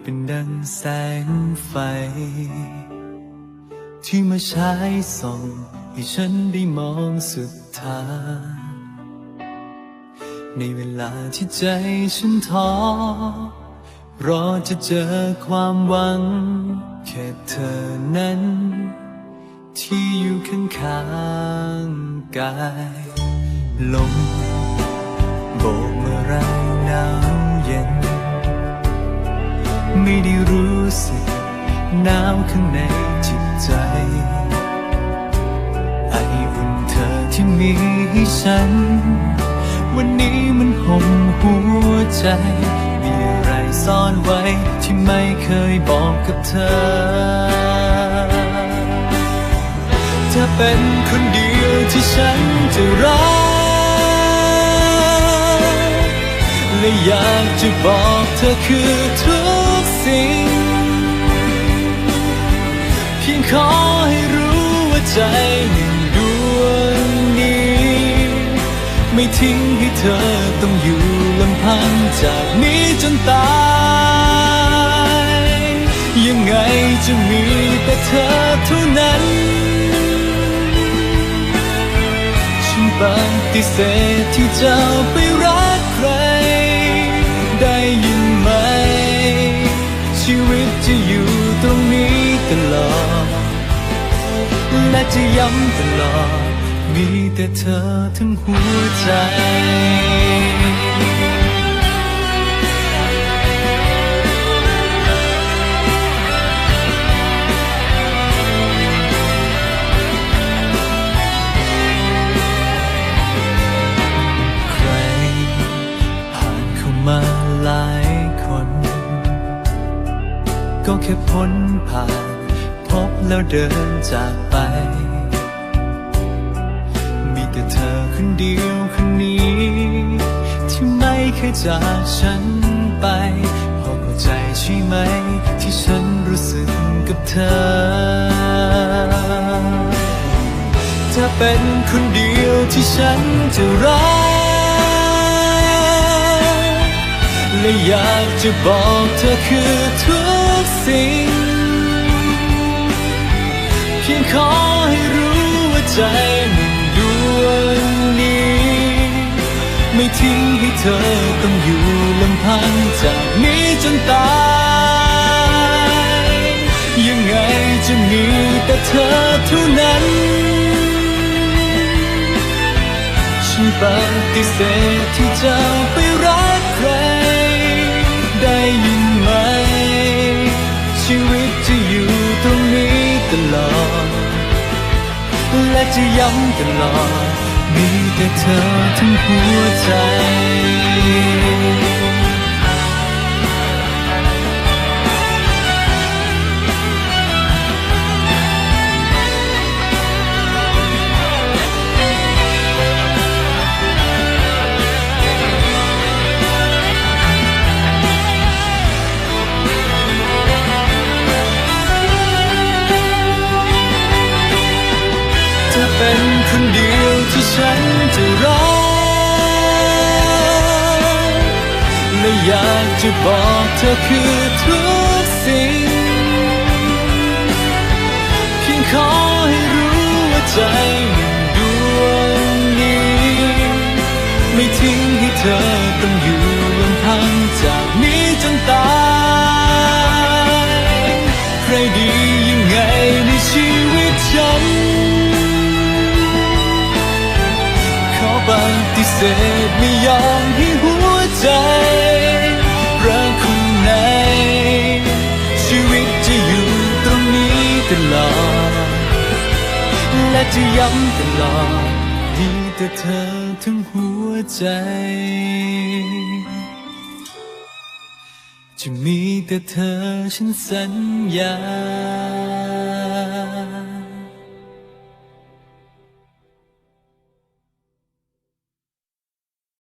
เป็นดังแสงไฟ ที่มาฉายส่อง ให้ฉันได้มองสุดทางในเวลาที่ใจฉันท้อรอจะเจอความหวัง แค่เธอนั้น ที่อยู่ข้างข้างกาย ลมโบกเมื่อไร ไม่ได้รู้สึกหนาวข้างในจิตใจ ไออุ่นเธอที่มีให้ฉัน วันนี้มันห่มหัวใจ มีอะไรซ่อนไว้ที่ไม่เคยบอกกับเธอ เธอเป็นคนเดียวที่ฉันจะรัก อยากจะบอกเธอคือทุกสิ่ง เพียงขอให้รู้ว่าใจหนึ่งดวงนี้ ไม่ทิ้งให้เธอต้องอยู่ลำพังจากนี้จนตาย ยังไงจะมีแต่เธอเท่านั้น ฉันปฏิเสธที่จะไปรัก และจะย้ำตลอด มีแต่เธอทั้งหัวใจใครผ่านเข้ามาหลายคน ก็แค่พ้นผ่าน บแล้วเดินจากไป มีแต่เธอคนเดียวคนนี้ ที่ไม่เคยจากฉันไป พอเข้าใจใช่ไหม ที่ฉันรู้สึกกับเธอ เธอเป็นคนเดียวที่ฉันจะรักและอยากจะบอกเธอคือทุกสิ่ง เพียงขอให้รู้ว่าใจหนึ่งดวงนี้ ไม่ทิ้งให้เธอต้องอยู่ลำพังจากนี้จนตาย ยังไงจะมีแต่เธอเท่านั้น ฉันปฏิเสธที่จะไป จะย้ำตลอด มีแต่เธอทั้งหัวใจ คนเดียวที่ฉันจะรักและอยากจะบอกเธอคือทุกสิ่ง เพียงขอให้รู้ว่าใจหนึ่งดวงนี้ ไม่ทิ้งให้เธอต้องอยู่ เสธไม่ยอมให้หัวใจรักคนไหน ชีวิตจะอยู่ตรงนี้ตลอด และจะย้ำตลอดมีแต่เธอทั้งหัวใจ จะมีแต่เธอฉันสัญญา